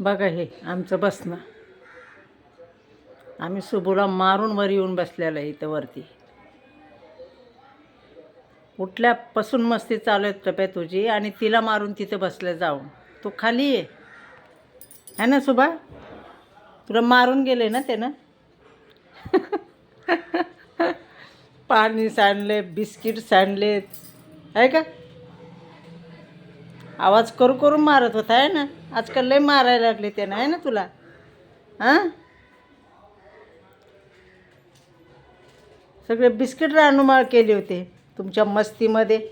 बघा हे आमचं बसणं. आम्ही सुबूला मारून वर येऊन बसलेलं आहे इथं वरती. उठल्यापासून मस्ती चालू आहे टप्या तुझी आणि तिला मारून तिथं बसलं जाऊन. तू खाली ये. है ना सुभा तुला मारून गेले ना त्यानं? पाणी सांडले बिस्किट सांडलेत आहे का? आवाज करू करून मारत होता आहे ना? आजकाल लय मारायला लागले त्यानं आहे ना तुला? हां? सगळे बिस्किट रानुमाळ केले होते तुमच्या मस्तीमध्ये.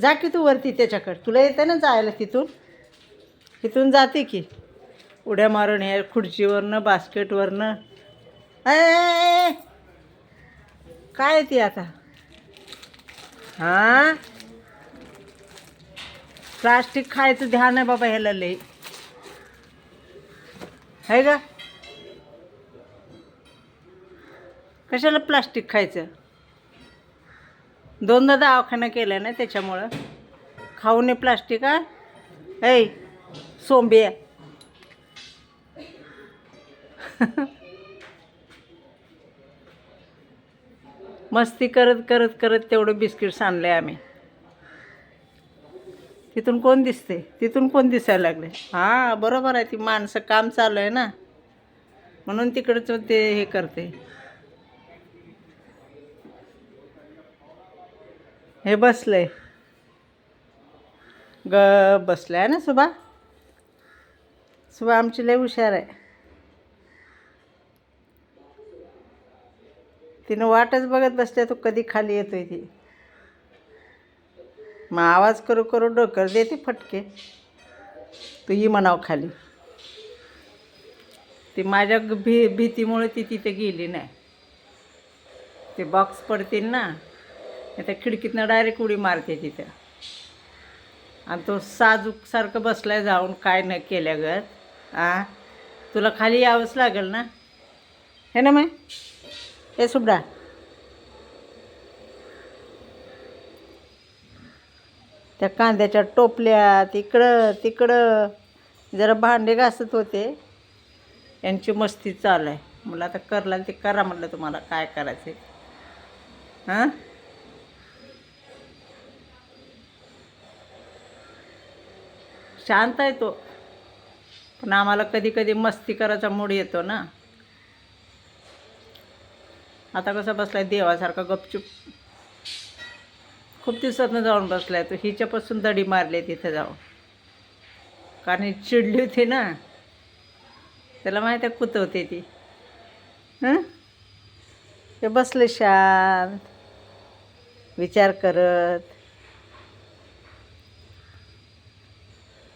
जा की तू वरती त्याच्याकडे. तुला येतं ना जायला तिथून? तिथून जाते की. उड्या मारून हे खुर्चीवरनं बास्केटवरनं. काय ती आता? हां? प्लास्टिक खायचं ध्यान आहे बाबा ह्याला लई. आहे का? कशाला प्लास्टिक खायचं? दोनदा दवाखाना केला ना त्याच्यामुळं. खाऊ नये प्लास्टिक ऐ सोंबिया मस्ती करत करत करत तेवढं बिस्किट सांडले आम्ही. तिथून कोण दिसते? तिथून कोण दिसायला लागले? हां बरोबर आहे. ती माणसं काम चालू आहे ना. म्हणून तिकडचं ते हे करते. हे बसलंय. ग बसलं आहे ना सुभा? सुभा आमची लय हुशार आहे. तिनं वाटच बघत बसल्या तो कधी खाली येतोय ती. मग आवाज करू करू डोकर देते फटके. तू ही म्हणाव खाली. ती माझ्या भी भीतीमुळे ती तिथे गेली नाही. ते बॉक्स पडतील ना त्या खिडकीतनं डायरेक्ट उडी मारते तिथं. आणि तो साजूकसारखं बसलाय जाऊन काय न केल्यागत आ? तुला खाली यावंच लागेल ना? हे ना मग? हे सुबडा त्या कांद्याच्या टोपल्या तिकडं तिकडं. जरा भांडे घासत होते. यांची मस्ती चालू आहे. मला आता करला ते करा म्हटलं तुम्हाला. काय करायचं हां? शांत आहे तो. पण आम्हाला कधी कधी मस्ती करायचा मूड येतो ना. आता कसा बसलाय? देवासारखा गपचूप. खूप दिवसातनं जाऊन बसला आहे तो. हिच्यापासून दडी मारली तिथे जाऊन. कारण चिडली होती ना. त्याला माहिती आहे कुतवते ती. हां? ते बसले शांत. विचार करत.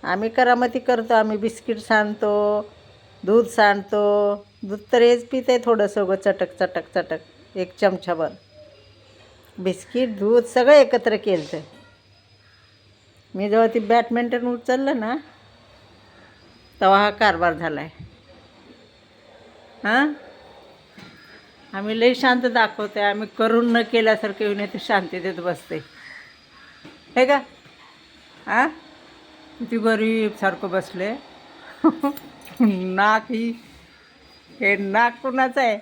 आम्ही करामती करतो आम्ही बिस्किट सांडतो दूध सांडतो. दूध तर हेच पिते थोडंसं उगं चटक चटक चटक. एक चमचाभर. बिस्किट दूध सगळं एकत्र केलं तर मी जेव्हा ती बॅडमिंटन उचललं ना तेव्हा हा कारभार झाला आहे हां? आम्ही लई शांत दाखवते आम्ही करून न केल्यासारखं येऊन ते देत बसते हे का? हां? किती गरीब सारखं बसले. नाक ही हे नाक कुणाचं आहे?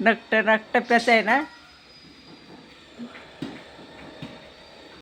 नकट नाक टप्प्याचं आहे ना?